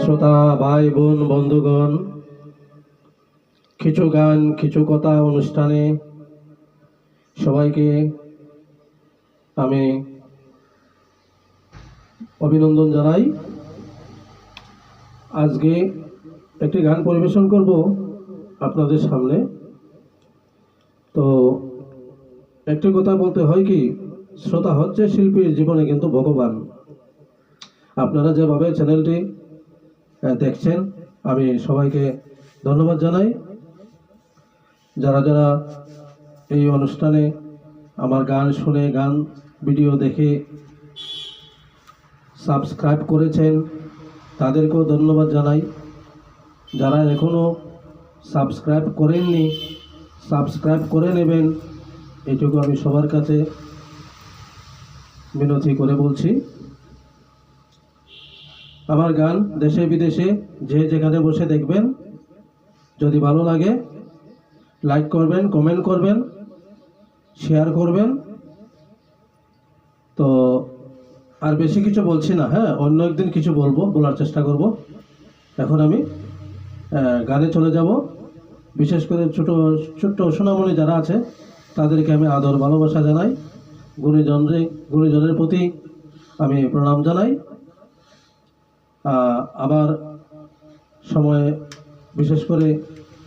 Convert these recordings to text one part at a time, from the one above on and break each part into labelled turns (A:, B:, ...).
A: শ্রোতা, ভাই, বোন, বন্ধুগণ, কিছু গান, কিছু কথা অনুষ্ঠানে সবাইকে আমি অভিনন্দন জানাই। আজকে একটি গান পরিবেশন করব আপনাদের সামনে। তো একটি কথা বলতে হয় কি, শ্রোতা হচ্ছে শিল্পীর জীবনে কিন্তু ভগবান। আপনারা যেভাবে চ্যানেলটি দেখছেন, আমি সবাইকে ধন্যবাদ জানাই। যারা যারা এই অনুষ্ঠানে আমার গান শুনে, গান ভিডিও দেখে সাবস্ক্রাইব করেছেন, তাদেরকেও ধন্যবাদ জানাই। যারা এখনও সাবস্ক্রাইব করেননি, সাবস্ক্রাইব করে নেবেন, এটুকু আমি সবার কাছে বিনতি করে বলছি। আমার গান দেশে বিদেশে যে যেখানে বসে দেখবেন, যদি ভালো লাগে লাইক করবেন কমেন্ট করবেন শেয়ার করবেন। তো আর বেশি কিছু বলছি না হ্যাঁ অন্য একদিন কিছু বলব, বলার চেষ্টা করব। এখন আমি গানে চলে যাব। বিশেষ করে ছোট, ছোট্ট সোনামণি যারা আছে, তাদেরকে আমি আদর ভালোবাসা জানাই। গুণীজনরে গুণীজনের প্রতি আমি প্রণাম জানাই। আবার সময় বিশেষ করে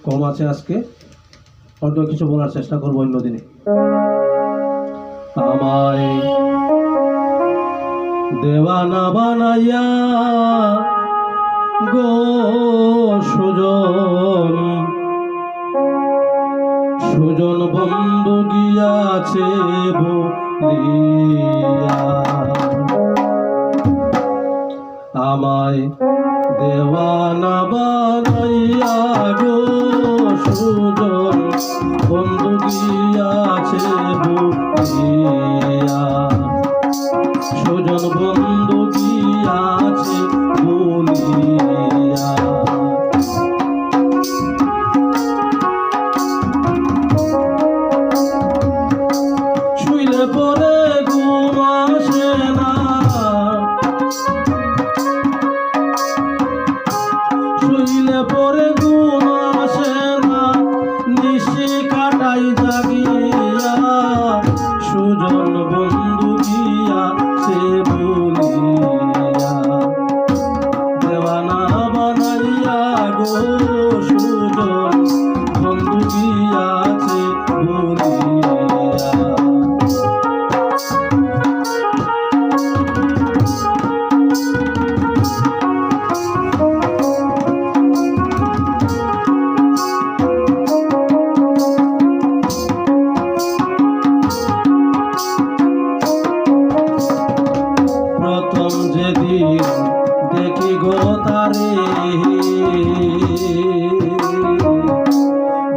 A: কম আছে আজকে। অন্য কিছু বলার চেষ্টা করব অন্য দিনে আমায় দেওয়ানা বানাইয়া গো সুজন। সুজন বন্ধু গিয়াছে বলিয়া। আমায় দেওয়ানা বানাইয়া গো সুজন। বন্ধু গিয়াছে বলিয়া সুজন বন্ধু গিয়াছে বলিয়া পরে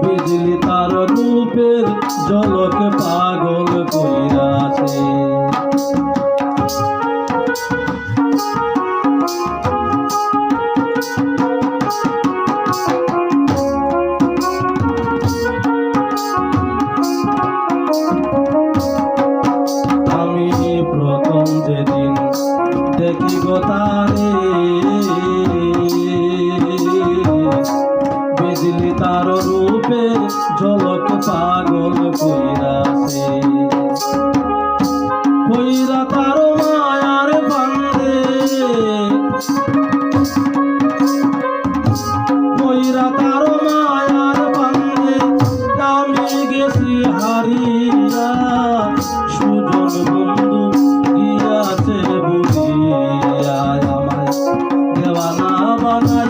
A: বিজলি তার রূপের জলকে পাগল কইরাছে বিজলি তার রূপের ঝলক পাগল কইরাছে। কইরা তার মায়ার বান্ধে কইরা তার মায়ার বান্ধে আমি গেছি হারিয়া। সুজন বন্ধু গিয়াছে বলিয়া আমায় দেওয়ানা বানাইয়া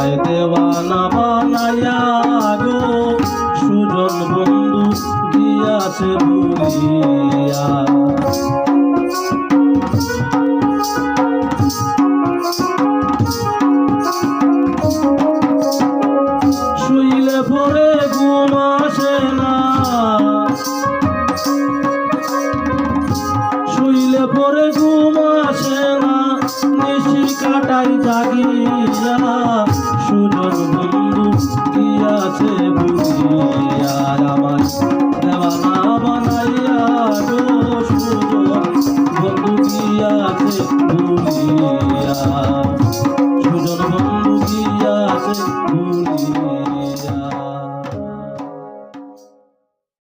A: আমায় দেওয়ানা বানাইয়া গো। সুজন বন্ধু দিয়াছে ভুলিয়া শুইলে পরে ঘুম আসে না। শুইলে পরে ঘুম আসে না। নিশি কাটাই জাগিয়া। সুজন বন্ধু দিয়াছে বুঝিয়া